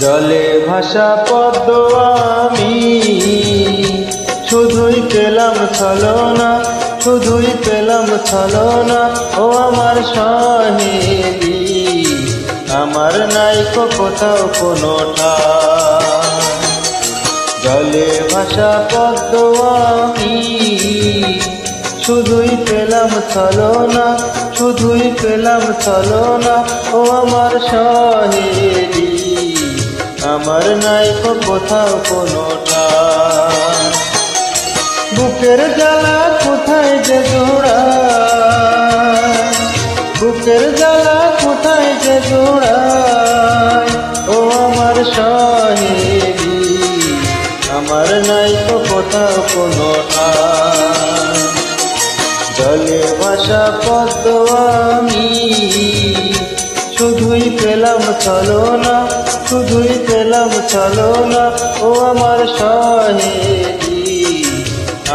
জলে ভাষা পদ্ম আমি। শুধুই পেলাম ছলনা, শুধুই পেলাম ছলনা, ও আমার সহেলি। আমার নাইকো কোথাও কোনো ঠাঁই। জলে ভাষা পদ্ম আমি। শুধুই পেলাম ছলনা, শুধুই পেলাম ছলনা, ও আমার সহেলি। আমার নাইকো কোথাও কোনো। বুকের জ্বালা কোথায় যে জোড়া বুকের জ্বালা কোথায় যে জোড়া ও আমার সহেলি, আমার নাই তো কোথাও কোনো। জলে ভাষা পদ্ম আমি, শুধুই পেলাম চলো না শুধুই পেলাম চলো না। ও আমার সহেলি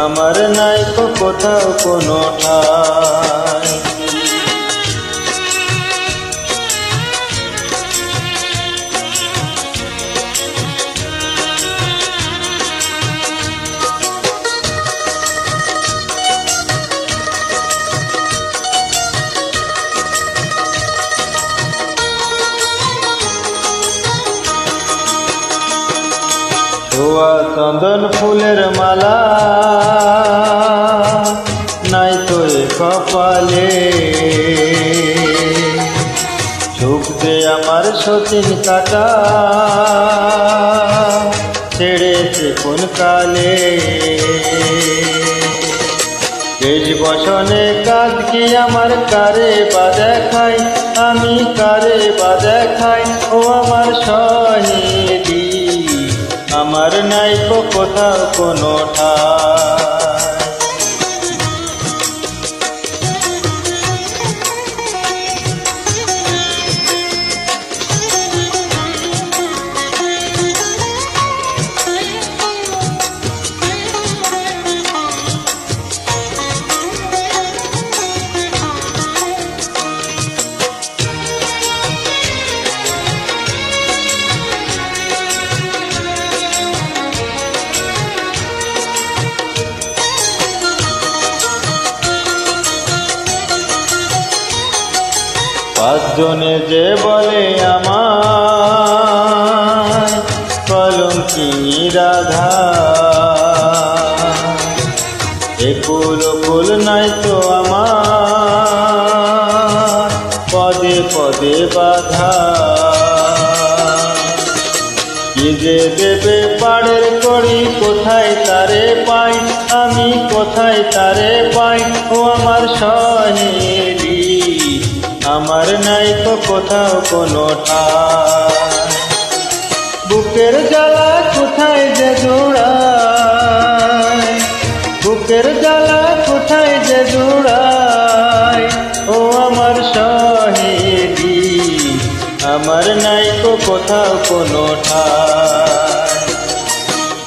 আমার নাই তো কোথাও কোনো ঠাঁই ধোয়া চন্দন ফুলের মালা। নাই তো কপালে। দে আমার সতীন কাটা ছেড়েছে কোন কালে। দেশ বসনে কাজ কি আমার কারে বা দেখাই আমি কারে বা দেখাই ও আমার আমার নাই কোথাও কোনো ঠাই। পাঁচজনে যে বলে আমার কলঙ্কি রাধা। একুল কুল নাই তো আমার, পদে পদে বাধা। কি যে দেবে পাড়ের করি কোথায় তারে পাই? আমি কোথায় তারে পাই? ও আমার সহেলি আমার নাই তো কোথাও কোনো বুকের জ্বালা কোথায় যে বুকের জ্বালা কোথায় যে জোড়ায়? ও আমার সহেলি আমার নাই তো কোথাও কোনো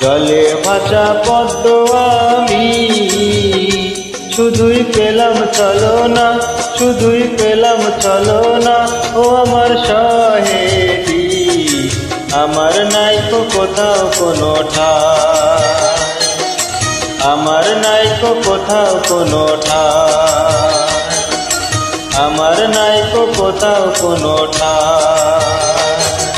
জলে ভাষা পদ্ম আমি, শুধুই শুধুই পেলাম, চলো না। ও আমার সহেলি আমার নাই তো কোথাও কোনো আমার নাই তো কোথাও কোনো আমার নাই তো কোথাও কোনো ঠাই।